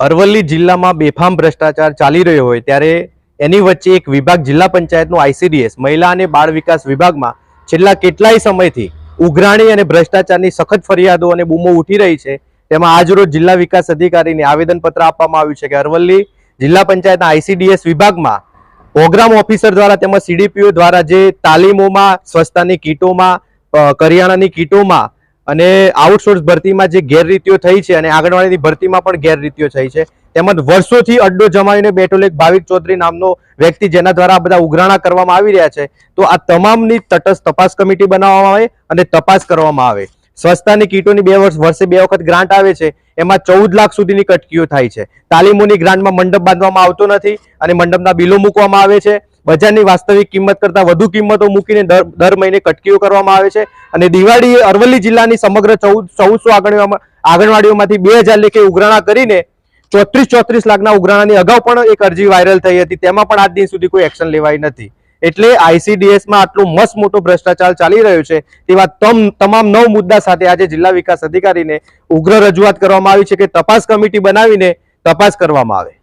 અરવલ્લી જિલ્લામાં બેફામ ભ્રષ્ટાચાર ચાલી રહ્યો હોય ત્યારે એની વચ્ચે એક વિભાગ જિલ્લા પંચાયતનું આઈસીડીએસ મહિલા અને બાળ વિકાસ વિભાગમાં છેલ્લા કેટલાય સમયથી ઉઘરાણી અને ભ્રષ્ટાચારની સખત ફરિયાદો અને બૂમો ઉઠી રહી છે. તેમાં આજરોજ જિલ્લા વિકાસ અધિકારીને આવેદનપત્ર આપવામાં આવ્યું છે કે અરવલ્લી જિલ્લા પંચાયતના આઈસીડીએસ વિભાગમાં પ્રોગ્રામ ઓફિસર દ્વારા તેમજ સીડીપીઓ દ્વારા જે તાલીમોમાં, સ્વચ્છતાની કીટોમાં કરિયાણાની કીટોમાં અને આઉટસોર્સ ભરતીમાં જે ગેરરીતિઓ થઈ છે અને આંગણવાડીની ભરતીમાં પણ ગેરરીતિઓ થઈ છે, તેમજ વર્ષોથી અડ્ડો જમાવીને બેઠેલો એક ભાવિક ચૌધરી નામનો વ્યક્તિ જેના દ્વારા આ બધા ઉઘરાણા કરવામાં આવી રહ્યા છે, તો આ તમામની તટસ્થ તપાસ કમિટી બનાવવામાં આવે અને તપાસ કરવામાં આવે. સ્વચ્છતાની કીટોની બે વર્ષ, વર્ષે બે વખત ગ્રાન્ટ આવે છે, એમાં ચૌદ લાખ સુધીની કટકીઓ થાય છે. તાલીમોની ગ્રાન્ટમાં મંડપ બાંધવામાં આવતો નથી અને મંડપના બિલો મૂકવામાં આવે છે. બજારની વાસ્તવિક કિંમત કરતાં વધુ કિંમતો મૂકીને દર મહિને કટકીઓ કરવામાં આવે છે. અને દિવાળીએ અરવલ્લી જિલ્લાની સમગ્ર ચૌદ, ચૌદસો આંગણવાડીઓમાં આંગણવાડીઓમાંથી બે હજાર લેખે ઉઘરાણા કરીને ચોત્રીસ ચોત્રીસ લાખના ઉઘરાણાની અગાઉ પણ એક અરજી વાયરલ થઈ હતી. તેમાં પણ આજ દિન સુધી કોઈ એક્શન લેવાઈ નથી. એટલે આઈસીડીએસમાં આટલું મસ્ત મોટો ભ્રષ્ટાચાર ચાલી રહ્યો છે તેવા તમ, તમામ નવ મુદ્દા સાથે આજે જિલ્લા વિકાસ અધિકારીને ઉગ્ર રજૂઆત કરવામાં આવી છે કે તપાસ કમિટી બનાવીને તપાસ કરવામાં આવે.